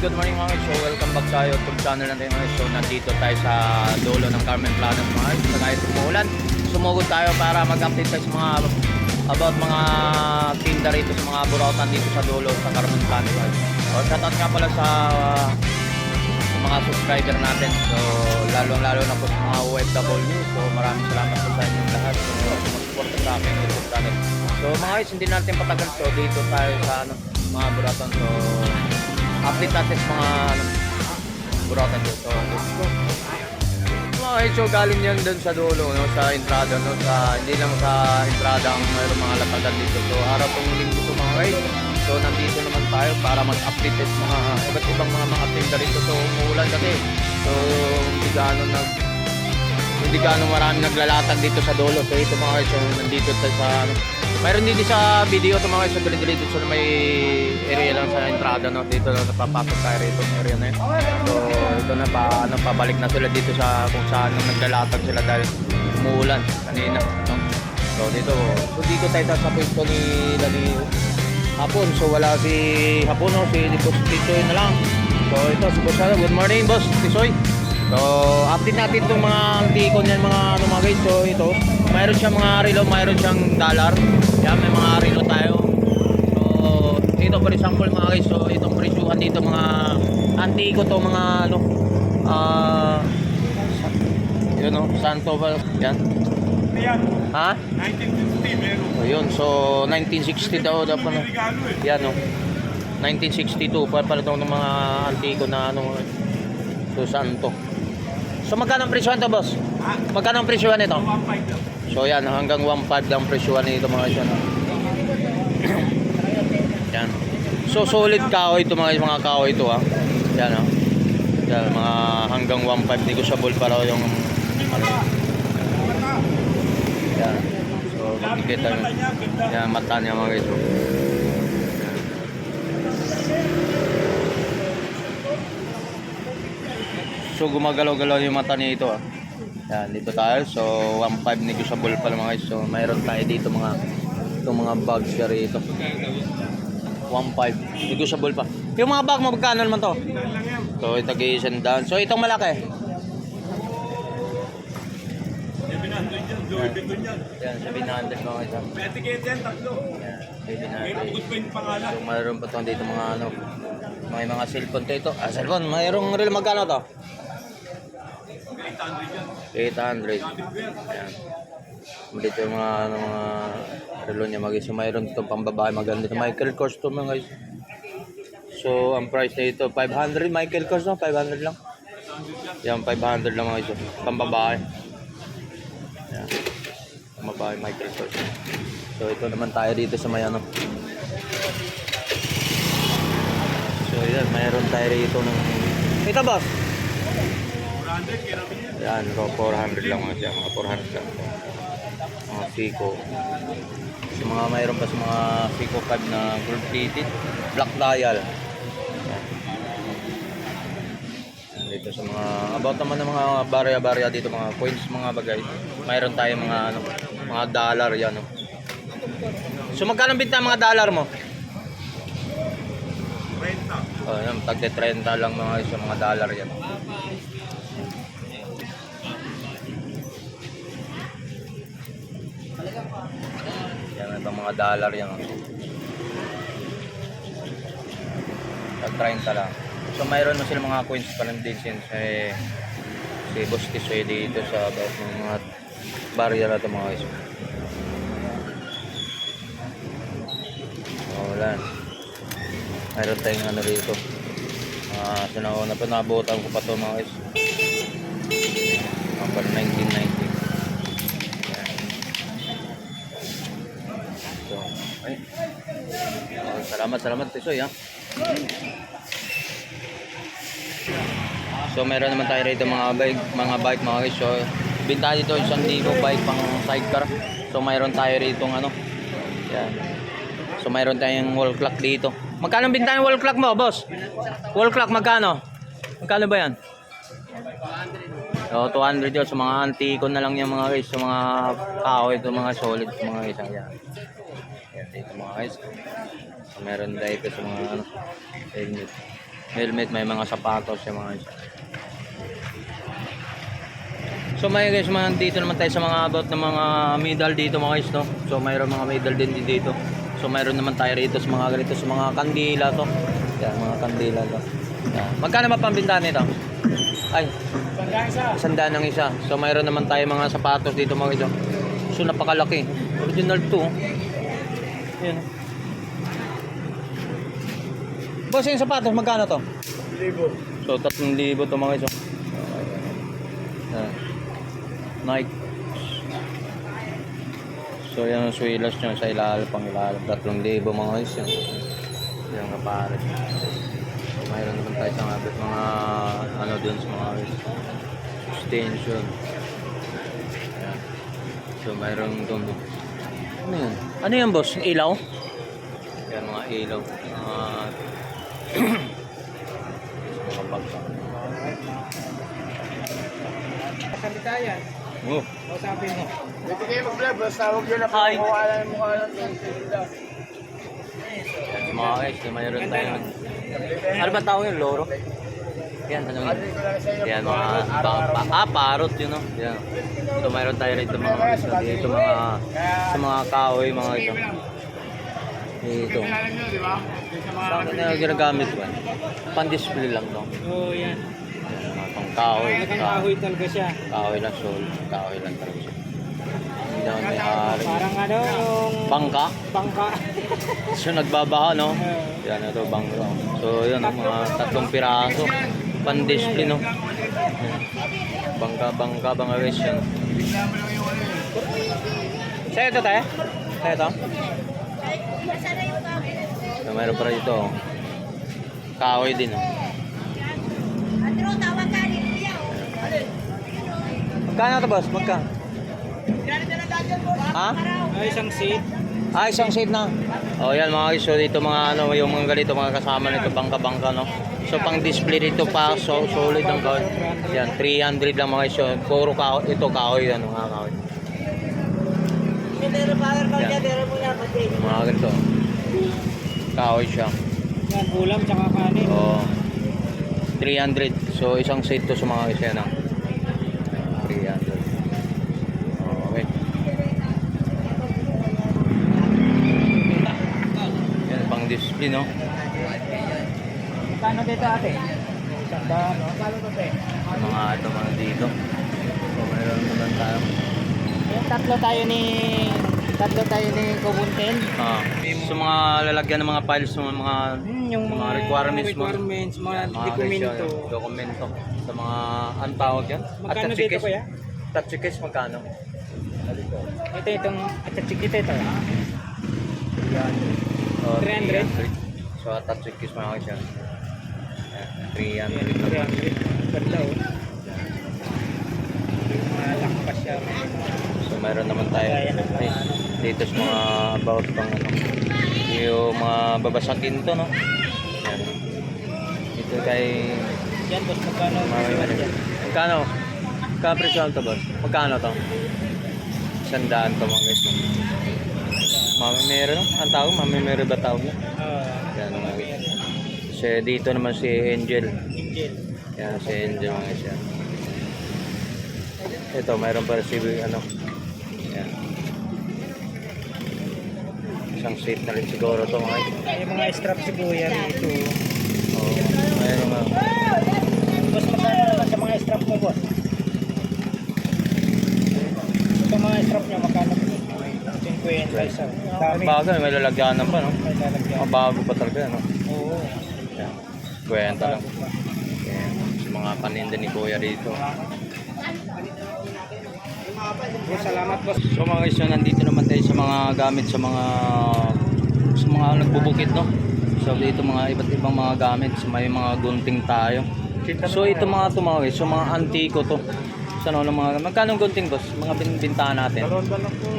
morning, good morning mga. So, welcome back sa YouTube channel natin mga. So, nandito tayo sa dulo ng Carmen Planas mga. Sa kahit umuulan, sumugod tayo para mag-update tayo sa mga about mga tinda rito sa mga burautan dito sa dulo sa Carmen Planas mga. So, shoutout nga pala sa sa mga subscriber natin. So, lalong-lalo na po sa mga OFW. So, maraming salamat po sa inyong lahat. So, sumusuporta sa akin YouTube channel. So, mga guys, hindi natin patagal. So, dito tayo sa ano, mga burautan. So, update natin sa mga ano, dito. So, let's go. Mga so galing yan dun sa dulo, no, sa entrada, no, sa, hindi lang sa entrada ang mayroong mga latagan dito. So, araw tong linggo to mga guys. So, nandito naman tayo para mag-update mga iba't ibang mga mga tinda rito. So, umuulan kasi. So, hindi gaano nag hindi gaano marami naglalatag dito sa dulo. So, ito mga guys, so, nandito tayo sa ano, mayroon dito sa video ito mga guys, so, dito sa may area lang sa entrada, no, dito na napapasok tayo rito area na yun. So, ito na pa, ano, pabalik na sila dito sa kung saan nung naglalatag sila dahil umuulan kanina. No? So, dito, so dito tayo sa pwesto ni ni Hapon. So, wala si Hapon, no? si Boss Tisoy na lang. So, ito, si Boss. Good morning, Boss Tisoy. So, update natin itong mga antikon yan, mga ano mga guys. So, ito, mayroon siyang mga relo, mayroon siyang dollar. Yan, may mga relo tayo. So, ito for example mga guys, so itong presyuhan dito mga antiko to mga ano, ah, yun no, Santo ba? Yan. Ayan, Ha? 1950 meron. So, yun. So, 1960 daw dapat na. Regalo eh. Yan, no. 1962 pa pala itong mga antiko na ano. So, saan to? So, magkano ang presyohan to, boss? Ha? Magkano ang presyohan nito? 1.5 lang. So, yan. Hanggang 1.5 lang presyohan nito mga isyo. No? yan. So, solid kahoy ito mga mga kahoy ito, ha. Yan, ha. Yan, mga hanggang 1.5 negotiable pa raw yung ano. Yan. So, makikita nyo. Yan, mata niya mga guys. So gumagalaw-galaw yung mata niya ito ah. Yan, dito tayo. So 1.5 negotiable pa mga guys. So mayroon tayo dito mga itong mga bags siya rito. 1.5 negotiable pa. Yung mga bag mo magkano naman to? So ito down. So itong malaki. 700 yan. Louis Vuitton yan. Yan, 700 mga guys. ah. May etiquette yan, tatlo. Yan, May 700. bukod pa yung pangalan. So mayroon pa to dito mga ano. May mga cellphone to ito. Ah, cellphone. Mayroong reel magkano to? 800 yan. 800. Sabi ko yan. Ayan. Dito yung mga, ano, mga relo niya mag so mayroon itong pambabae maganda. Michael Kors to mga guys. So, ang price na ito, 500. Michael Kors no? 500 lang. Yan, 500 lang mga guys. Pambabae. Yan. Pambabae, Michael Kors. So, ito naman tayo dito sa may ano. So, yan, mayroon tayo rito ng... Ito, boss! 400, kaya namin yan. So 400 lang mga siya, mga 400 lang. Mga Pico. Sa mga mayroon pa sa mga Pico 5 na gold plated, black dial. Yan. Dito sa mga, about naman ng mga barya-barya dito, mga coins, mga bagay. Mayroon tayo mga, ano, mga dollar yan. No? So magkano binta mga dollar mo? Renta. Oh, yan, tagde 30 lang mga isa mga dollar yan. Ito mga dollar yan. Tag 30 lang. So mayroon na sila mga coins pa rin din since eh, si Boss Tisoy dito sa about ng mga barya na ito mga guys. Oh, wala. Mayroon tayong ano rito. Ah, uh, sinauna pa nabutan ko pa to mga guys. Mga para 1990. Salamat, salamat Tisoy ha. So meron naman tayo rito mga bike, mga bike mga guys. So binta dito isang libo bike pang sidecar. So mayroon tayo rito ng ano. Yan. So mayroon tayong wall clock dito. Magkano ang bintahan ng wall clock mo, boss? Wall clock, magkano? Magkano ba yan? So, 200 yun. Sa mga antiko na lang yung mga guys. Sa mga kahoy, ito mga solid. Mga guys. Ayan. Ayan dito mga guys. Meron dito sa mga ano, helmet. Helmet, may mga sapatos yung mga. So may guys, mga dito naman tayo sa mga about ng mga medal dito mga guys, no? So mayroon mga medal din dito. So mayroon naman tayo rito sa mga ganito, sa mga kandila to. Yan, mga kandila to. Yan. Magkano ba pambintahan nito? Ay, sandaan ng isa. So mayroon naman tayo mga sapatos dito mga guys. oh. So napakalaki. Original to. oh. Yan. Boss, yung sapatos, magkano to? Libo. So, 3,000 to mga guys. oh. Yan. Nike. So, yan ang swilas nyo sa ilalim, pang ilalim. 3,000 mga guys. Yan. Yan nga pare. So, mayroon naman tayo sa mga, mga ano dun sa mga guys. Extension. Yan. So, mayroon dun. Ano yan? Ano yan boss? Ilaw? Yan mga ilaw. Mga mga bagsa. Kapitayan, Oh. kausapin mo. Pwede kayo mag-vlog, basta huwag yun na mukha lang mukha lang ng. Yan, yung mga guys, yung mayroon tayo. Ano ba tawag yun? Loro? Yan, ano yun? Yan, mga pa, pa, ah, parot yun, no? Yan. Ito, mayroon tayo rito mga guys, dito mga, sa mga kahoy, mga ito. Dito. Alam nyo, di ba? Yung sa mga Saan ka na ginagamit ba? Pan-display lang, no? Oo, oh, yan. Pang kahoy. Kahoy, talaga siya. kahoy lang, sol. Kahoy lang talaga siya. Hindi naman may hari. Parang ano, yung... Bangka? Bangka. So nagbabaha, no? Yan, ito, bangka. So, oh, mga tatlong piraso. Pan-display, no? Bangka, bangka, bangka guys, yan. Sa'yo ito, tayo? Sa'yo ito? So, mayroon pa rin ito, oh. Kahoy din, oh. Magkano ito, boss? Magkano? Ha? Ay, isang seat. Ah, isang seat na. Oh, yan mga guys. So, dito mga ano, yung mga ganito, mga kasama nito, bangka-bangka, no? So, pang display dito pa, so, solid ang kahoy. Yan, 300 lang mga guys. So, puro kahoy, ito kahoy, ano, mga kahoy. Yan. Mga ganito. Kahoy siya. Yan, ulam, tsaka kanin. Oh, 300. So, isang seat to sa mga yan, ah. 300. Oh, Okay. Yan, pang display, no? Kano dito ate? Mga ito mga dito. So, mayroon naman tayo. Tatlo tayo ni... Tatlo tayo ni Kubunten. Ah, sa mga lalagyan ng mga files, mga mga, Hmm, yung mga requirements, mo. requirements, mga, mga dokumento. dokumento. Sa mga, ang tawag yan? Magkano dito kuya? Attache case, magkano? Ito itong atachik ito ito. Yan. Oh, 300. So, attache case mga guys yan. Yan, 300. Ayan, 300. Ganda oh. Malakpas siya. So, mayroon naman tayo. Ay, dito sa mga about pang ano. Yung mga babasakin to, no? Yan. Dito kay Yan, boss, magkano? Magkano? Kapresyon to, boss? Magkano to? Sandaan to, mga guys. Mami Mero, no? Ang tawag? Mami Mero ba tawag niya? Yan, mga guys. Kasi dito naman si Angel. Angel. Yan, si Angel, mga guys. Yan. Ito, mayroon pa rin si, ano, Isang seat na rin siguro to, mga. Yung mga strap si Kuya rito. Oo, mayroon nga. Boss, magkano naman sa mga strap mo, boss? Sa mga strap niya, magkano? 50 isa. Dami. Bago, may lalagyanan pa, no? May lalagyan. Mabago pa talaga, no? Oo. Yan. Kwenta lang. Yan. Sa mga paninda ni Kuya dito. Boss, salamat, boss. So mga guys, so nandito naman tayo sa mga gamit sa mga sa mga nagbubukit, no? So dito mga iba't ibang mga gamit, so may mga gunting tayo. So ito mga to mga guys, so mga antiko to. Sa ano ng mga magkano gunting boss? Mga bin- bintahan natin.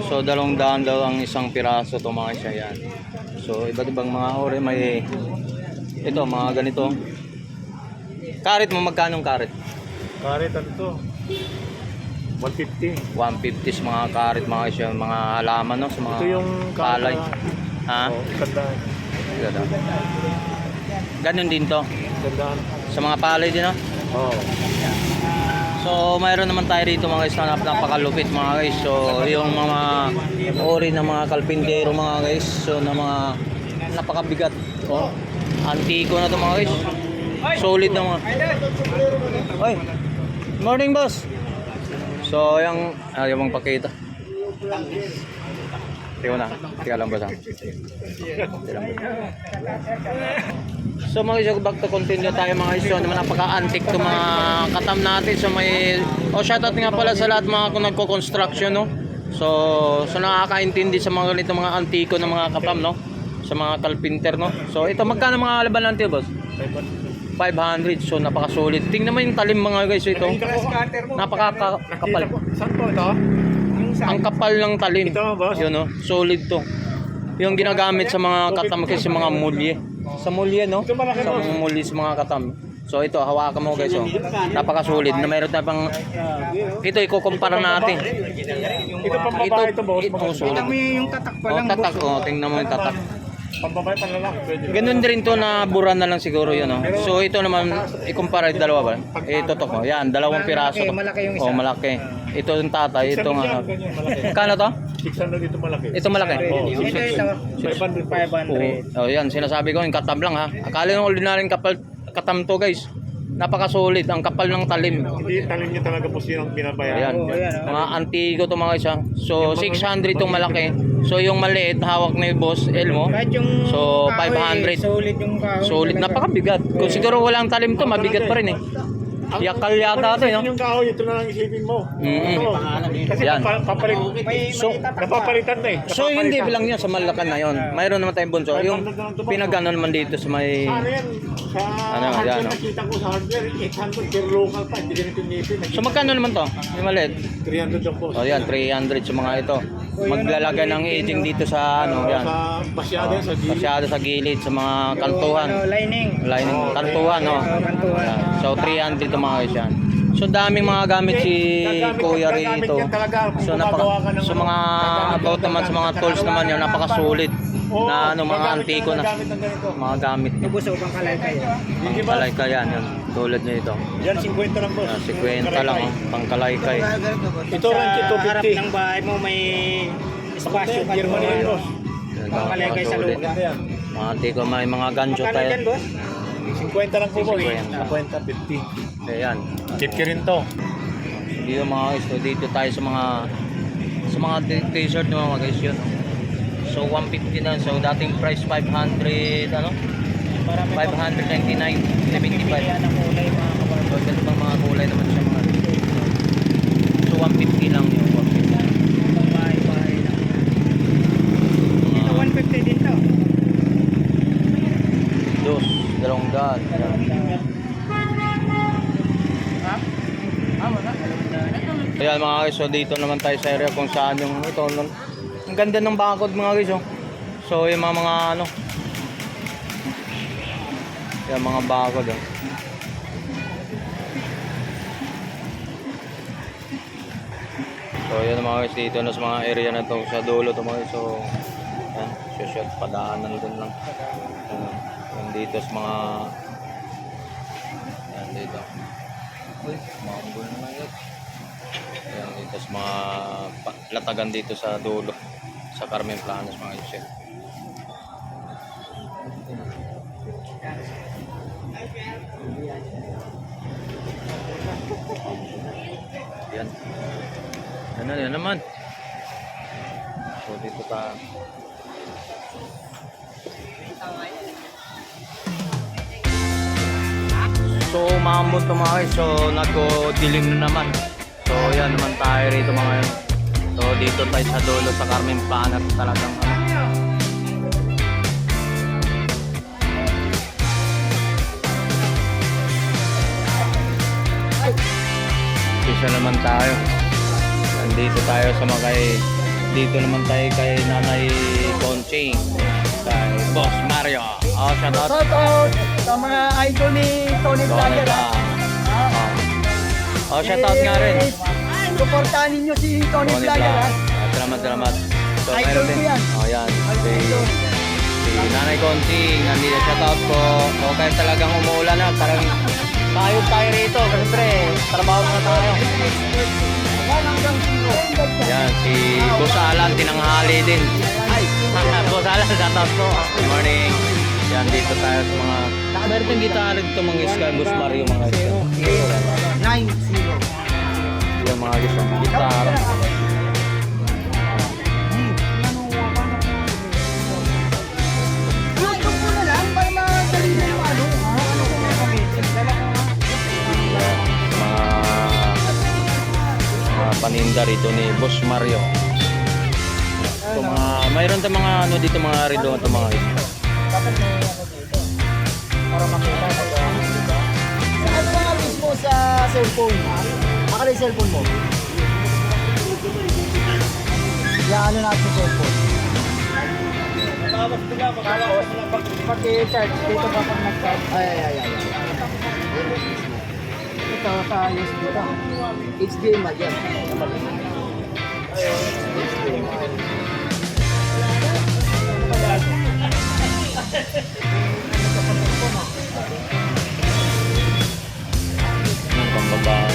So dalawang daan daw ang isang piraso to mga siya yan. So So, iba't ibang mga ore. May, ito, mga ganito. Karit mo, magkano karit? Karet ano to? 150. 150 sa mga karit, mga isyo, mga halaman, no? Sa mga Ito yung palay. Ha? Oh, isandaan. Ganda. Ganun din to. Isandaan. Sa mga palay din, no? Oo. So, mayroon naman tayo rito mga guys na napakalupit mga guys. So, yung mga ori ng mga kalpintero mga guys. So, na mga napakabigat. Oh, antiko na to mga guys. Solid na mga. Oy, morning boss. So, yung ayaw mong pakita. Tingnan na. Tingnan lang. Tingnan lang boss. So mga isyo, back to continue tayo mga isyo. Naman napaka-antique to mga katam natin. So may... O oh, shoutout nga pala sa lahat mga kung nagko-construction no. So, so nakakaintindi sa mga ganito mga antiko ng mga katam no. Sa mga kalpinter no. So ito magkano mga laban natin boss? 500. So napaka-solid. Tingnan mo yung talim mga guys ito. Napaka-kapal. Saan po ito? Ang kapal ng talim. Ito, boss? Yun oh, solid to. Yung ginagamit sa mga katam kasi mga mulye. Sa mulye no? Ito Sa mulye sa mga katam. So ito, hawakan mo guys oh. Napaka-solid na mayroon na pang ito ikukumpara natin. Ito pang babae ito, boss. Ito, Maganda. solid. yung tatak Oh, tatak oh, tingnan mo yung tatak. Pang babae, pang lalaki. Pwede. Ganun din to na bura na lang siguro yun oh. So ito naman ikumpara yung dalawa ba? Ito to ko. Yan, dalawang piraso. to. malaki yung isa. Oh, malaki. Ito yung tatay, ito nga. Kano to? 600 dito malaki. Ito malaki. Oh, Ito ito, 500. Oh, yan, sinasabi ko, yung katam lang ha. Akala ng ordinaryong kapal, katam to guys. Napaka-solid, ang kapal ng talim. Hindi talim niya talaga po siya ang binabayaran. Ayan, ayan, oh. mga antigo to mga guys ha. So, 600 itong malaki. So, yung maliit, hawak na yung boss Elmo. Kahit yung So, kahoy, 500. Solid yung kahoy. Solid, talaga. napakabigat. Kung siguro walang talim to, mabigat pa rin eh. Yakal yata to, eh, no? Yung kahoy, ito na lang isipin mo. Mm-mm. Ito. Kasi Yan. papa- papalit. May, So. Napapalitan na eh. So, hindi lang yan sa Malacan na yun. Mayroon naman tayong bunso. Yung pinagano naman dito sa may... Sa ano yan? Sa Ano, hardware yan, no? nakita ko sa hardware, 800 per local pa. Hindi ganito nipin. So, magkano naman to? Yung maliit? 300 ang post. O yan, 300 sa mga ito. Maglalagay ng aging dito sa ano, yan. Sa pasyada, sa gilid. Masyado sa gilid, sa mga kantuhan. Ano, lining. Lining, kantuhan, no? Oo, kantuhan. Yan. So, 300 ito mga guys yan. So, daming mga gamit si Kuya rito. So, napaka, so mga about naman sa mga tools naman yan, napakasulit. Oo, Na ano, mga antiko na. gagamit ng ganito. Mga gamit niya. Ubus o pang kalay kayo. Hindi ba? Pangkalay ka yan, yan. Tulad niya ito. Yan, 50 lang boss. Yan, 50 lang, oh. pangkalaykay. Ito rin, ito Sa harap 50. ng bahay mo may espasyo ka Germany boss. Yan, Pangkalay kay sa loob. Mga antiko, may mga gancho Magkano tayo. dyan, boss? 50 lang po boss. 50. 50, 50. Ayan. 50 rin to. Dito mga guys, dito tayo sa mga sa mga t-shirt ng mga guys yun. So 150 na. So dating price 500 ano? Marami pa. 599, 75. Pilihan ng kulay mga kabarbo. So ganito pang mga kulay naman siya mga So 150 lang yun, 150. Pang bahay-bahay lang. Ito 150 din to. Dos, dalawang daan. Ayan mga guys, so dito naman tayo sa area kung saan yung ito. Ang ganda ng bakod mga guys. Oh. So yung mga mga ano. Yung mga bakod. Oh. So yan mga guys, dito na sa mga area na to sa dulo to mga guys. So yan, shot padaanan dun lang. Yan, yan dito sa mga yan dito. Uy, mambol na yun. Yan dito sa mga latagan dito sa dulo sa Carmen Planas mga guys. yan. Yan. Na, yan naman. So dito ta. So umambot to mga guys. So nagko-dilim na naman. So yan naman tayo rito mga yun. So dito tayo sa dulo sa Carmen Planas talagang ano. Isa naman tayo. Nandito tayo sa mga kay dito naman tayo kay Nanay Conching. kay Boss Mario. Oh, shout out. Shout out sa mga idol ni Tony Vlogger. Oh, shout out nga rin. Suportahan ninyo si Tony Tony Vlogger. Vlog. ha. Ah, Salamat, salamat. So, Idol meron ko din. yan. Oh, yan. Si, Idol. si Nanay Conti, nandito. Shout out po. O kahit talagang umuulan na, parang tayo tayo rito. Siyempre, trabaho na tayo. Yan, si Boss Alan, tinanghali din. Ay, Boss Alan, shout out po. Good morning. Yan, dito tayo sa mga... Meron din gitara dito mga Sky Boss Mario mga ito. 9-0. Yung mga gusto gitara. Ko ko ko mga mga paninda rito ni Boss Mario. Ito mga mayroon tayong mga ano dito mga relo ito mga ito. Dapat may ano dito. Para makita pag ano, nga mismo sa cellphone? Cellphone mo? Ya, ano natin cellphone? Pag, pag i-charge, dito ba pag nag-charge? Ay, ay, ay, ay. Ito sa USB ka. HDMI yan. Yung pambabaan. Mga